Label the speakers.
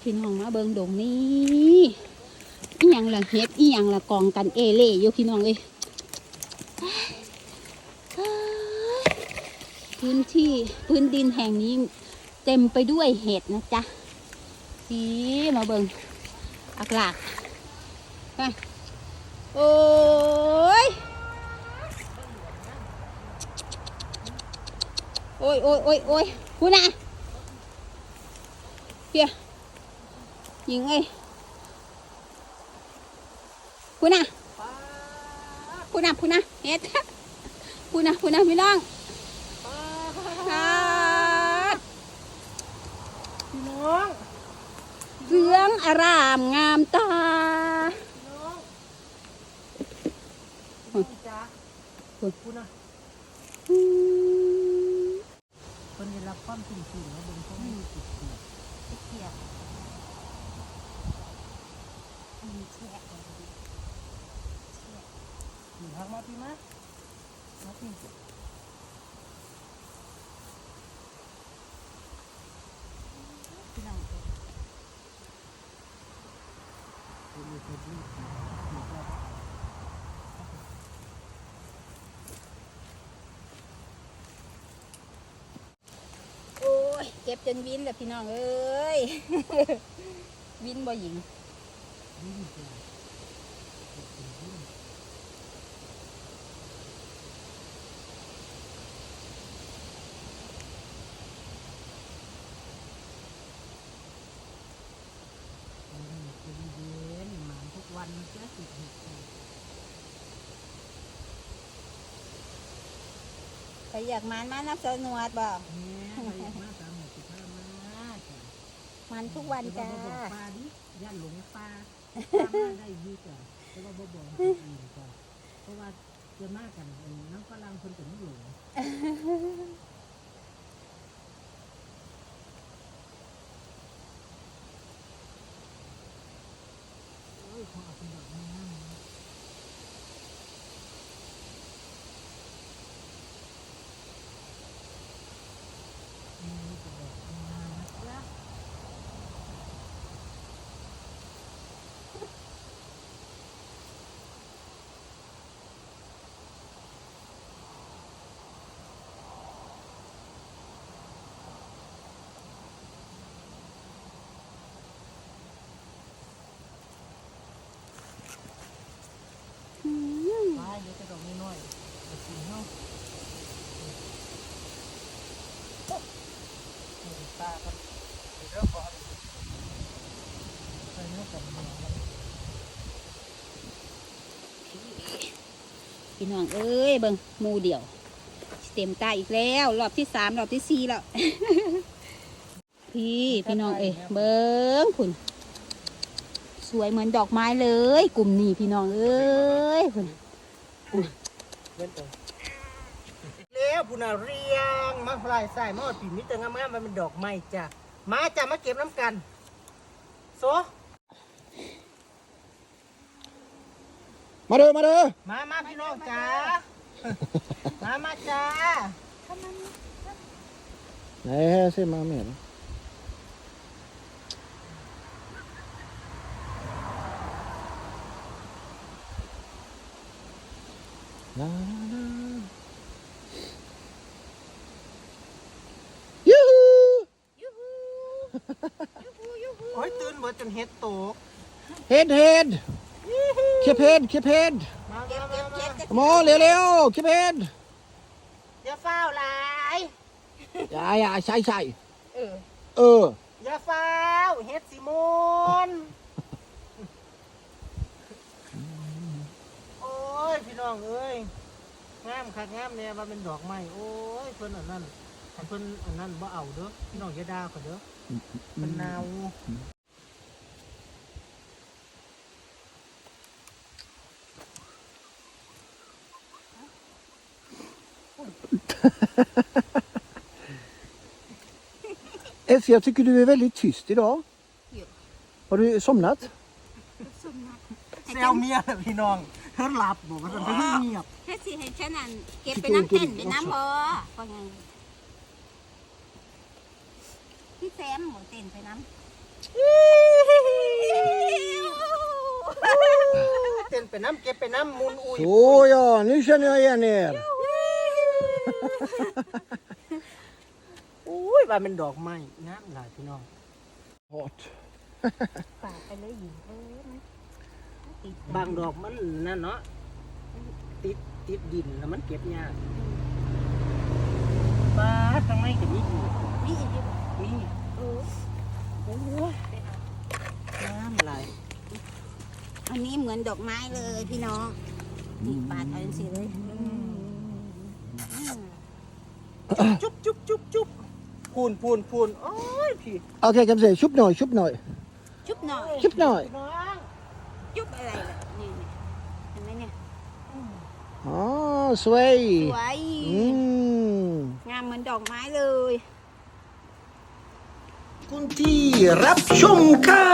Speaker 1: พี่น้องมาเบิงดงนี้อีหยังละเฮ็ดอีหยังละกองกันเอเล่อยู่พี่น้องเอ้ยพื้นที่พื้นดินแห่งนี้เต็มไปด้วยเห็ดนะจ๊ะพี่มาเบิงอักหลากไปโอ้ยโอ้ยโอ้ยโอ้ยโอ้ยคุณน่ะเพีย ยิงเอ้ยคุณน่ะคุณน่ะคุณน่ะเฮ็ดคุณน่ะคุณน่ะพี่น้องครับ
Speaker 2: พี่น้อง
Speaker 1: เรืองอารามงามตา
Speaker 2: พี่น้อง
Speaker 1: โอ้ย
Speaker 2: พี่จ๊ะ
Speaker 1: โอ้ย
Speaker 2: คุณนะ
Speaker 1: อืม
Speaker 2: คนได้รับความจริงจริงแล้วบนเขาไม่มีติดเสีย
Speaker 1: เกียบมี แช่เลยดิแช่
Speaker 2: อยู่ทางมาพี่มามาพี่
Speaker 1: พี่น้อง
Speaker 2: คุณมีคนที่อยู่รอบ
Speaker 1: โอ้ย เก็บจนวินเลยพี่น้องเอ้ย วินบ่หญิง
Speaker 2: วันเจ้าสิบหกจ้ะ
Speaker 1: ใครอยากมันมานับสนวดบ่
Speaker 2: เนี่ยเราอยากมาตามหมู่สิบห้ามาจ้ะ
Speaker 1: มันทุกวันจ้า
Speaker 2: แต่ว่าบ่บอกปลาดิย่านหลงปลา ตามมาได้อยี่จ้ะแต่ว่าบ่บอกให้คนอื่นจ้ะเพราะว่าจะมากกันนน้ำฝรั่งคนจะไม่หลงโอ้ยขอเอาเป็นดอกไม้งามนะนี่เป็นดอกไม้งามนะจ๊ะ
Speaker 1: อืม
Speaker 2: ไป เดี๋ยวจะดอกน้อยๆเอาสีเฮานี่ตากันเดี๋ยวเราขอใส่เนื้อกับหมูมัน
Speaker 1: พี่น้องเอ้ยเบิ่งหมูเดี่ยวเต็มตาอีกแล้ว รอบที่สามรอบที่สี่แล้วพี่พี่น้องเอ้ยเบิ่งคุณ สวยเหมือนดอกไม้เลย กลุ่มนี้พี่น้องเอ้ยคุณ
Speaker 2: แล้วผู้น่าเรียงมาพลายใส่มาอดปีมิตรงามๆมันเป็นดอกไม้จ้ะมาจ้ะมาเก็บน้ำกันโซ
Speaker 3: มาเด้อมาเด้อ
Speaker 2: มามาพี่น้องจ้ามามาจ้า
Speaker 3: ไหนเส้นมาไม่เห็น ลาลายูฮู
Speaker 2: โอ้ยตื่นเบิดจนเฮ็ดโตก
Speaker 3: เฮ็ดเฮ็ดเคียบเฮ็ดเคียบเฮ็ด
Speaker 2: มามามามา
Speaker 3: หมอเร็วเร็วๆเคียบเฮ็ด
Speaker 2: อย่าเฝ้าวหลาย
Speaker 3: อย่าอย่าใช่ใช่
Speaker 2: เออ
Speaker 3: เออ
Speaker 2: อย่าเฝ้าวเฮ็ดสิมนโอ้ยพี่ น้องเอ้ยงามคักงามเนี่ยมันเป็นดอกไม้โอ้ยเพิ่นอันนั้นอันเพิ่นอันนั้นบ่เอาเด้อพี่น้องอย่าด่าเขาเด้อมันหนาว
Speaker 3: Elsie, jag tycker du är väldigt tyst idag.
Speaker 1: Jo.
Speaker 3: Har du somnat?
Speaker 2: แซวเมียน่ะพี่น้องเธอหลับบอกว่าเธอเงียบ
Speaker 1: เฮ็ดสิให้ฉันนั่นเก็บไปน้ำเต้นไปน้ำบ่ก็ยังพี่แซมหมดเต้นไปน้ำเต้
Speaker 2: นไปน้ำเก็บไปน้ำมูลอุย
Speaker 3: โอ้ยนี่ฉันเนี่ยเนี่ย
Speaker 2: อุ้ยว่ามันดอกไม้งามหลายพี่น้อง
Speaker 3: ฮอต
Speaker 1: ปากไปเลยหญิงเอ้ย ติด
Speaker 2: บางดอกมันนั่นเนาะติดติดดินแล้วมันเก็บยากป้าดทางในก็มีอยู่
Speaker 1: นี่อีกอยู่
Speaker 2: มี
Speaker 1: เออ
Speaker 2: โอ้ยงามหลาย
Speaker 1: อันนี้เหมือนดอกไม้เลยพี่น้องนี่ปาดเอาสิเลยอืม
Speaker 2: จุ๊บจุ๊บจุ๊บจุ๊บพูนพูนพูนโอ้ยพี่
Speaker 3: Okej, kan vi säga tjup noj, tjup noj.
Speaker 1: ชุบหน่อย
Speaker 3: Tjup noj.
Speaker 2: พี่น้อง
Speaker 1: จุบอะไรล่ะนี่นี่เห็นไหมเนี่ย
Speaker 3: Ah, sway.
Speaker 1: สวย
Speaker 3: Mm.
Speaker 1: งามเหมือนดอกไม้เลย
Speaker 3: คุณที่รับชมค่ะ